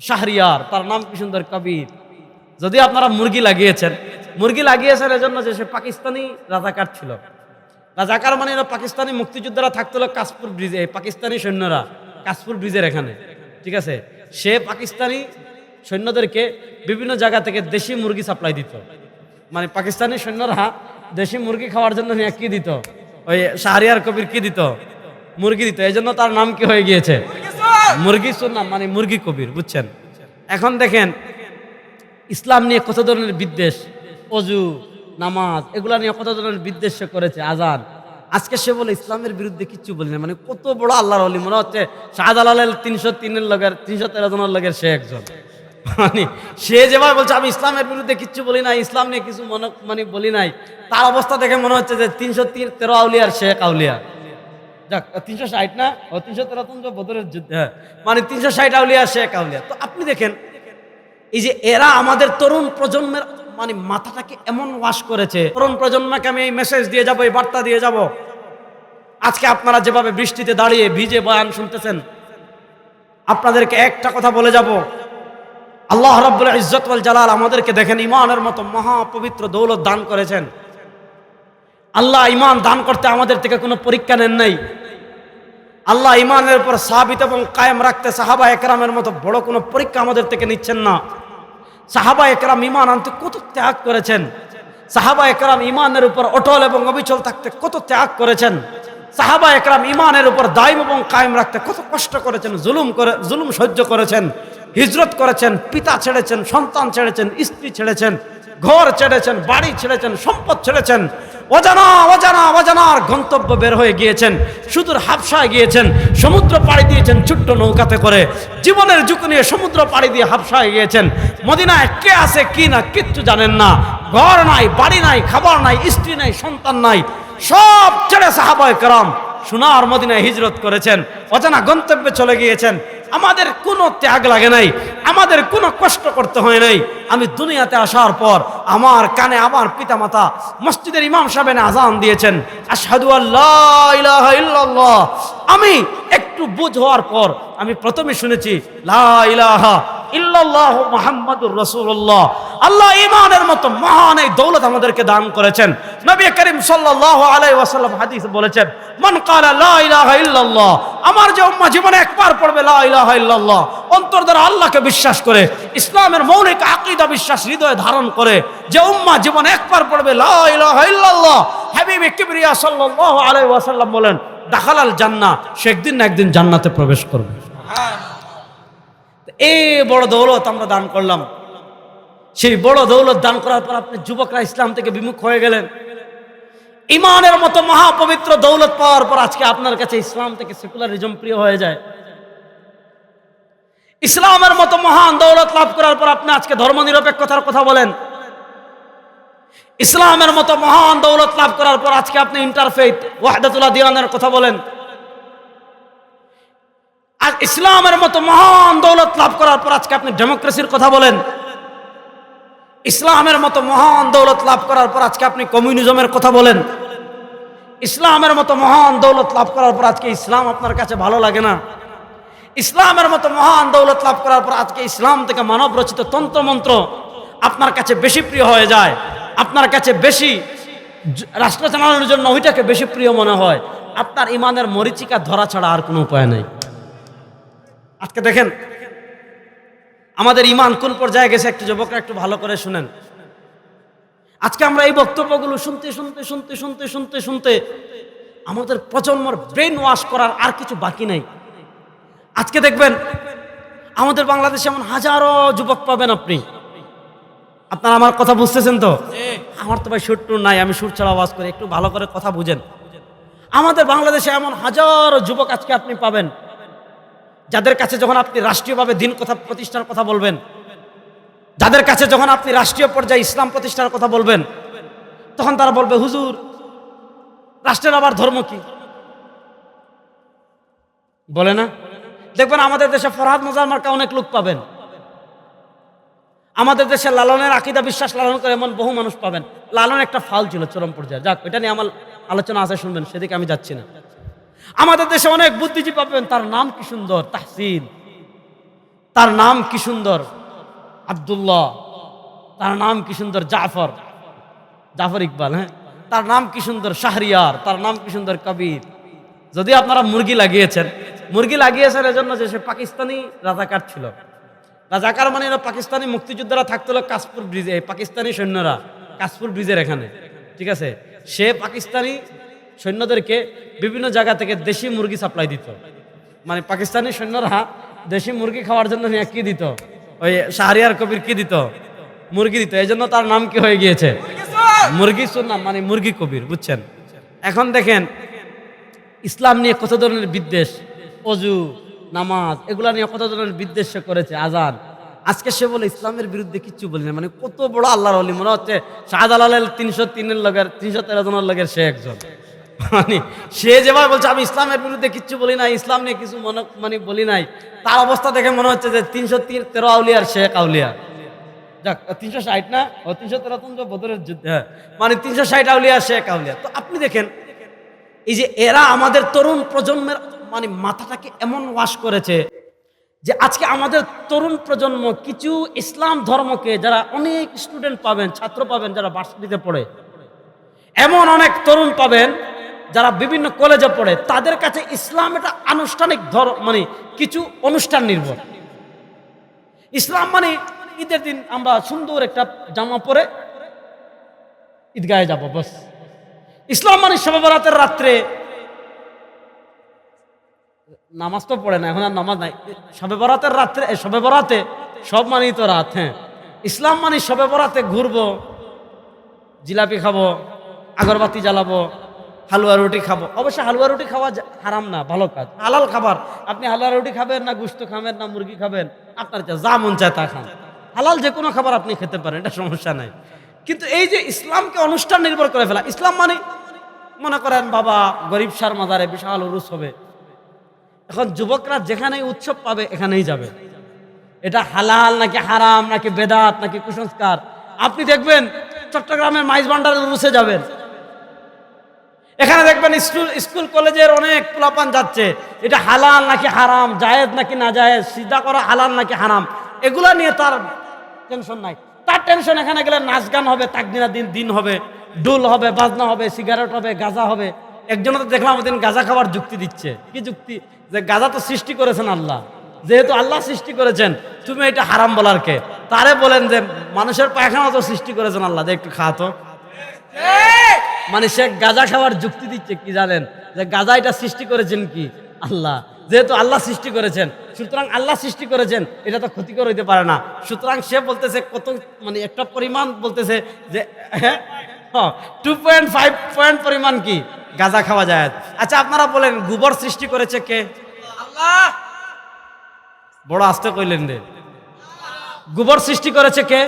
শাহরিয়ার, তার নাম কি সুন্দর, কবির। যদি আপনারা মুরগি লাগিয়েছেন মুরগি লাগিয়েছেন এজন্য যে সে পাকিস্তানি রাজাকার ছিল। রাজাকার মানে এরা পাকিস্তানি মুক্তিযোদ্ধারা থাকতো কাশপুর ব্রিজে পাকিস্তানি সৈন্যরা কাশপুর ব্রিজের এখানে। ঠিক আছে? সে পাকিস্তানি সৈন্যদেরকে বিভিন্ন জায়গা থেকে দেশি মুরগি সাপ্লাই দিত। মানে পাকিস্তানি সৈন্যরা দেশি মুরগি খাওয়ার জন্য নিয়ে কি দিত? ওই শাহরিয়ার, কবির কি দিত? মুরগি দিত। এই জন্য তার নাম কি হয়ে গিয়েছে? মুরগি নাম মানে মুরগি কবির, বুঝছেন? এখন দেখেন, ইসলাম নিয়ে কত ধরনের বিদ্বেষ? অজু, নামাজ, এগুলা নিয়ে কত ধরনের বিদ্বেষ করেছে? আজান। আজকে সে বলে, ইসলামের বিরুদ্ধে কিচ্ছু বলি না। মানে কত বড় আল্লাহর অলি মনে হচ্ছে শাহজালালের তিনশো তিনের লগের, তিনশো তেরো জনের লগের সে একজন। মানে সে যেভাবে বলছে, আমি ইসলামের বিরুদ্ধে কিচ্ছু বলি নাই, ইসলাম নিয়ে কিছু মনে মানে বলি নাই। তার অবস্থা দেখে মনে হচ্ছে যে তিনশো তিন তেরো আউলিয়ার শেখ আউলিয়া। যাক তিনশো ষাট না? ও, তিনশো তেরো তো বদরের যুদ্ধ হ্যাঁ। মানে তিনশো ষাট আউলিয়া, শেখ আউলিয়া। তো আপনি দেখেন, এই যে এরা আমাদের তরুণ প্রজন্মের মানে মাথাটাকে এমন ওয়াশ করেছে, তরুণ প্রজন্মকে আমি এই মেসেজ দিয়ে যাব, এই বার্তা দিয়ে যাব। আজকে আপনারা যেভাবে বৃষ্টিতে দাঁড়িয়ে ভিজে বয়ান শুনতেছেন, আপনাদেরকে একটা কথা বলে যাব। আল্লাহ রাব্বুল ইজ্জত ওয়াল জালাল আমাদেরকে দেখেন ইমানের মতো মহা পবিত্র দৌলত দান করেছেন। আল্লাহ ইমান দান করতে আমাদের থেকে কোনো পরীক্ষা নেন নাই। আল্লাহ ইমানের উপর সাবিত এবং কায়েম রাখতে সাহাবা একরামের মতো বড় কোনো পরীক্ষা আমাদের থেকে নিচ্ছেন না। সাহাবা একরাম ইমান আনতে কত ত্যাগ করেছেন? সাহাবা একরাম ইমানের উপর অটল এবং অবিচল থাকতে কত ত্যাগ করেছেন? সাহাবা একরাম ইমানের উপর দায়ম এবং কায়েম রাখতে কত কষ্ট করেছেন, জুলুম করে, জুলুম সহ্য করেছেন, হিজরত করেছেন, পিতা ছেড়েছেন, সন্তান ছেড়েছেন, স্ত্রী ছেড়েছেন, ঘর ছেড়েছেন, বাড়ি ছেড়েছেন, সম্পদ ছেড়েছেন। অজানা অজানা, অজানার গন্তব্য বের হয়ে গিয়েছেন। সুদূর হাবসায় গিয়েছেন, সমুদ্র পাড়ি দিয়েছেন ছোট্ট নৌকাতে করে। জীবনের ঝুঁকি নিয়ে সমুদ্র পাড়ি দিয়ে হাবসায় গিয়েছেন। মদিনায় কে আছে, কি না, কিচ্ছু জানেন না। ঘর নাই, বাড়ি নাই, খাবার নাই, স্ত্রী নাই, সন্তান নাই। সব ছেড়ে সাহাবায় কারাম সোনার মদিনায় হিজরত করেছেন। অজানা গন্তব্যে চলে গিয়েছেন। আমাদের কোনো ত্যাগ লাগে নাই, আমাদের কোনো কষ্ট করতে হয় নাই। আমি দুনিয়াতে আসার পর আমার কানে আমার পিতামাতা মসজিদের ইমাম সাহেবেন আজান দিয়েছেন, আশহাদু আল্লাহ আমি একটু বুঝ হওয়ার পর আমি প্রথমে শুনেছি, লা ইলাহা ইল্লাল্লাহ মুহাম্মাদুর রাসূলুল্লাহ। আল্লাহ ইমানের মতো মহান এই দৌলত আমাদেরকে দান করেছেন। নবী করিম সাল্লাল্লাহু আলাইহি ওয়াসাল্লাম হাদিস বলেছেন, মান ক্বালা লা ইলাহা ইল্লাল্লাহ আমার যে উম্মাহ জীবনে একবার পড়বে লা ইলাহা ইল্লাল্লাহ, অন্তর দ্বারা আল্লাহকে বিশ্বাস করে, ইসলামের মৌলিক আকীদা বিশ্বাস হৃদয়ে ধারণ করে, যে উম্মাহ জীবনে একবার পড়বে লা ইলাহা ইল্লাল্লাহ, হাবিবে কিবরিয়া সাল্লাল্লাহু আলাইহি ওয়াসাল্লাম বলেন, দাখালাল জান্নাহ সে একদিন না একদিন জান্নাতে প্রবেশ করবে। এই বড় দৌলত আমরা দান করলাম। সেই বড় দৌলত দান করার পর আপনি যুবকরা ইসলাম থেকে বিমুখ হয়ে গেলেন। ইমানের মতো মহাপবিত্র দৌলত পাওয়ার পর আজকে আপনার কাছে ইসলাম থেকে সেকুলারিজম প্রিয় হয়ে যায়। ইসলামের মতো মহান দৌলত লাভ করার পর আপনি আজকে ধর্মনিরপেক্ষতার কথা বলেন। ইসলামের মতো মহান দৌলত লাভ করার পর আজকে আপনি ইন্টারফেথ ওয়াহদাতুল্লাহ দিয়ানের কথা বলেন। আর ইসলামের মতো মহান দৌলত লাভ করার পর আজকে আপনি ডেমোক্রেসির কথা বলেন। ইসলামের মতো মহান দৌলত লাভ করার পর আজকে আপনি কমিউনিজমের কথা বলেন। ইসলামের মতো মহান দৌলত লাভ করার পর আজকে ইসলাম আপনার কাছে ভালো লাগে না। ইসলামের মতো মহান দৌলত লাভ করার পর আজকে ইসলাম থেকে মানব রচিত তন্ত্রমন্ত্র আপনার কাছে বেশি প্রিয় হয়ে যায়। আপনার কাছে বেশি রাষ্ট্র চালানোর জন্য ওইটাকে বেশি প্রিয় মনে হয়। আপনার ইমানের মরিচিকা ধরা ছাড়া আর কোনো উপায় নেই। আজকে দেখেন আমাদের ইমান কোন পর্যায়ে গেছে একটু যুবকরা একটু ভালো করে শুনেন। আজকে আমরা এই বক্তব্যগুলো শুনতে শুনতে শুনতে শুনতে শুনতে শুনতে আমাদের প্রজন্মর ব্রেন ওয়াশ করার আর কিছু বাকি নেই। আজকে দেখবেন আমাদের বাংলাদেশে এমন হাজারো যুবক পাবেন আপনি। আপনারা আমার কথা বুঝতেছেন তো? আমার তো ভাই সুর টুর নাই, আমি সুর ছাড়া আওয়াজ করি, একটু ভালো করে কথা বুঝেন। আমাদের বাংলাদেশে এমন হাজারো যুবক আজকে আপনি পাবেন। যাদের কাছে যখন আপনি রাষ্ট্রীয়ভাবে দিন কথা প্রতিষ্ঠার কথা বলবেন, যাদের কাছে যখন আপনি রাষ্ট্রীয় পর্যায়ে ইসলাম প্রতিষ্ঠার কথা বলবেন, তখন তারা বলবে, হুজুর, রাষ্ট্রের আবার ধর্ম কি? বলে না? দেখবেন আমাদের দেশে ফরহাদ মজার মার্কা অনেক লোক পাবেন। আমাদের দেশে লালনের আকিদা বিশ্বাস লালন করে এমন বহু মানুষ পাবেন। লালন একটা ফাল ছিল চরম পর্যায়ে। যাক, এটা নিয়ে আমার আলোচনা আছে, শুনবেন, সেদিকে আমি যাচ্ছি না। আমাদের দেশে অনেক বুদ্ধিজীবী পাবেন, তার নাম কি সুন্দর? তাহসিন। তার নাম কি সুন্দর? আব্দুল্লাহ। তার নাম কি সুন্দর? জাফর। জাফর ইকবাল হ্যাঁ? তার নাম কি সুন্দর? শাহরিয়ার। তার নাম কি সুন্দর? কবির। যদি আপনারা মুরগি লাগিয়েছেন মুরগি লাগিয়েছেন এজন্য যে সে পাকিস্তানি রাজাকার ছিল। রাজাকার মানে এরা পাকিস্তানি মুক্তিযোদ্ধারা থাকতো কাশপুর ব্রিজে পাকিস্তানি সৈন্যরা কাশপুর ব্রিজের এখানে। ঠিক আছে? সে পাকিস্তানি সৈন্যদেরকে বিভিন্ন জায়গা থেকে দেশি মুরগি সাপ্লাই দিত। মানে পাকিস্তানি সৈন্যরা দেশি মুরগি খাওয়ার জন্য নিয়ে কি দিত? ওই শাহরিয়ার কবির কি দিত? মুরগি দিত। এই জন্য তার নাম কি হয়ে গিয়েছে? মুরগি সুন্নাম মানে মুরগি কবির, বুঝছেন? এখন দেখেন, ইসলাম নিয়ে কত ধরনের বিদ্বেষ? অজু, নামাজ, এগুলা নিয়ে কত ধরনের বিদ্বেষ করেছে? আজান। আজকে সে বলে, ইসলামের বিরুদ্ধে কিচ্ছু বলি না। মানে কত বড় আল্লাহর মনে হচ্ছে শাহজালালের তিনশো তিনের লগের তিনশো তেরো জনের লগের সে একজন। মানে সে যেভাবে বলছে, আমি ইসলামের বিরুদ্ধে কিচ্ছু বলি নাই, ইসলাম নিয়ে কিছু মনে মানে বলি নাই। তার অবস্থা দেখে মনে হচ্ছে যে তিনশো তিন তেরো আউলিয়ার শেখ আউলিয়া। যাক তিনশো ষাট না? ও তিনশো তেরো তো বদরের যুদ্ধে হ্যাঁ। মানে তিনশো ষাট আউলিয়া শেখ আউলিয়া। তো আপনি দেখেন, এই যে এরা আমাদের তরুণ প্রজন্মের মানে মাথাটাকে এমন ওয়াশ করেছে যে আজকে আমাদের তরুণ প্রজন্ম কিছু ইসলাম ধর্মকে যারা অনেক স্টুডেন্ট পাবেন, ছাত্র পাবেন, যারা ভার্সিটিতে পড়ে, এমন অনেক তরুণ পাবেন যারা বিভিন্ন কলেজে পড়ে, তাদের কাছে ইসলাম এটা আনুষ্ঠানিক ধর মানে কিছু অনুষ্ঠান নির্ভর। ইসলাম মানে ঈদের দিন আমরা সুন্দর একটা জামা পরে ঈদগাহে যাব, বস। ইসলাম মানে সবে বরাতের রাত্রে নামাজ তো পড়ে না, এখন আর নামাজ নাই। সবে বরাতের রাত্রে সবে বরাতে সব মানেই তো রাত হ্যাঁ। ইসলাম মানে সবে বরাতে ঘুরবো, জিলাপি খাব, আগরবাতি জ্বালাবো হালুয়া রুটি খাব। অবশ্য হালুয়া রুটি খাওয়া হারাম না, ভালো কাজ। হালাল খাবার। আপনি হালুয়া রুটি খাবেন না গুস্ত খাবেন না মুরগি খাবেন, আপনার যা যা মন চায় তা খান। হালাল যে কোনো খাবার আপনি খেতে পারেন, এটা সমস্যা নাই। কিন্তু এই যে ইসলামকে অনুষ্ঠান নির্ভর করে ফেলা, ইসলাম মানে মনে করেন বাবা গরিব সার মাজারে বিশাল উরুস হবে। এখন যুবকরা যেখানেই উৎসব পাবে, এখানেই যাবে। এটা হালাল নাকি হারাম, নাকি বেদাত, নাকি কুসংস্কার? আপনি দেখবেন চট্টগ্রামের মাইজ ভান্ডারের উরুসে যাবেন। এখানে দেখবেন স্কুল স্কুল কলেজের অনেক পোলাপান যাচ্ছে। এটা হালাল নাকি হারাম, জায়েজ নাকি না জায়েজ সিধা করা হালাল নাকি হারাম, এগুলো নিয়ে তার টেনশন নাই। তার টেনশন এখানে গেলে নাচ গান হবে তাকদিনা দিন দিন হবে ডোল হবে, বাজনা হবে সিগারেট হবে, গাঁজা হবে। একজন তো দেখলাম ওদিন গাঁজা খাবার যুক্তি দিচ্ছে। কি যুক্তি? যে গাঁজা তো সৃষ্টি করেছেন আল্লাহ। যেহেতু আল্লাহ সৃষ্টি করেছেন, তুমি এটা হারাম বলার কে? তারে বলেন যে, মানুষের পায়খানা তো সৃষ্টি করেছেন আল্লাহ যে একটু খাওয়াতো মানে সে গাঁজা খাওয়ার যুক্তি দিচ্ছে কি জানেন? যে গাঁজা এটা সৃষ্টি করেছেন কি? আল্লাহ। যেহেতু আল্লাহ সৃষ্টি করেছেন সুতরাং আল্লাহ সৃষ্টি করেছেন এটা তো ক্ষতিকর হইতে পারে না। সুতরাং সে বলতেছে কত মানে একটা পরিমাণ বলতেছে যে হ্যাঁ? টু পয়েন্ট ফাইভ পয়েন্ট পরিমাণ কি? গাঁজা খাওয়া যায়। আচ্ছা আপনারা বলেন গোবর সৃষ্টি করেছে কে? আল্লাহ! বড় আস্তে কইলেন রে। গোবর সৃষ্টি করেছে কে?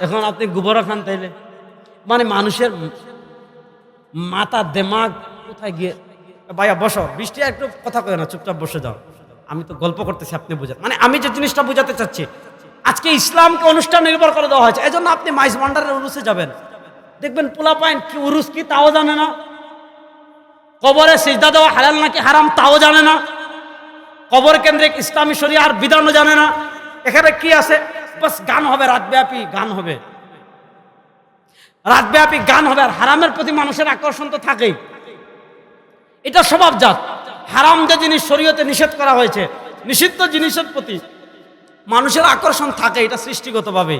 এখন আপনি গোবর খান তাইলে। মানে মানুষের মাথা দেমাগ কোথায় গিয়ে ভাইয়া, বসো। বৃষ্টি একটু কথা কয় না, চুপচাপ বসে যাও। আমি তো গল্প করতেছি, আপনি বুঝান। মানে আমি যে জিনিসটা বুঝাতে চাচ্ছি, আজকে ইসলামকে অনুষ্ঠান নির্ভর করে দেওয়া হয়েছে। এই জন্য আপনি মাইস ভান্ডারের উরুসে যাবেন। দেখবেন পোলা পাইন কি উরুস কি তাও জানে না। কবরে সিজদা দেওয়া হালাল নাকি হারাম তাও জানে না। কবর কেন্দ্রিক ইসলামী শরিয়ার বিধানও জানে না। এখানে কি আছে? বাস গান হবে রাতব্যাপী গান হবে। রাতব্যাপী গান হবে আর হারামের প্রতি মানুষের আকর্ষণ তো থাকেই। এটা স্বভাবজাত হারাম যে জিনিস শরীয়তে নিষেধ করা হয়েছে, নিষিদ্ধ জিনিসের প্রতি মানুষের আকর্ষণ থাকে এটা সৃষ্টিগতভাবে।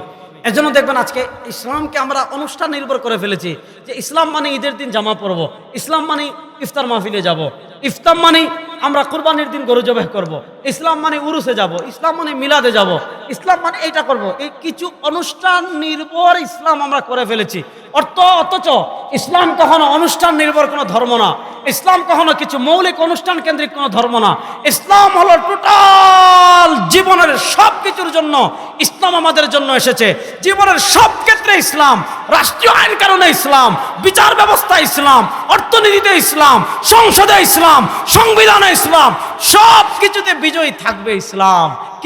এজন্য দেখবেন আজকে ইসলামকে আমরা অনুষ্ঠান নির্ভর করে ফেলেছি যে ইসলাম মানে ঈদের দিন জামা পরব, ইসলাম মানে ইফতার মাহফিলে যাব। ইফতার মানে আমরা কোরবানির দিন গরু জবাহ করব। ইসলাম মানে উরুসে যাব, ইসলাম মানে মিলাদে যাব ইসলাম মানে এইটা করব। এই কিছু অনুষ্ঠান নির্ভর ইসলাম আমরা করে ফেলেছি অর্থ অথচ ইসলাম কখনো অনুষ্ঠান নির্ভর কোনো ধর্ম না। ইসলাম কখনো কিছু মৌলিক অনুষ্ঠান কেন্দ্রিক কোনো ধর্ম না। ইসলাম হলো টোটাল জীবনের সব কিছুর জন্য ইসলাম আমাদের জন্য এসেছে। জীবনের সব ক্ষেত্রে ইসলাম, রাষ্ট্রীয় আইন কারণে ইসলাম, বিচার ব্যবস্থা ইসলাম, অর্থনীতিতে ইসলাম, সংসদে ইসলাম, সংবিধানে ইসলাম সব কিছুতে বিজয়ী থাকবে ইসলাম।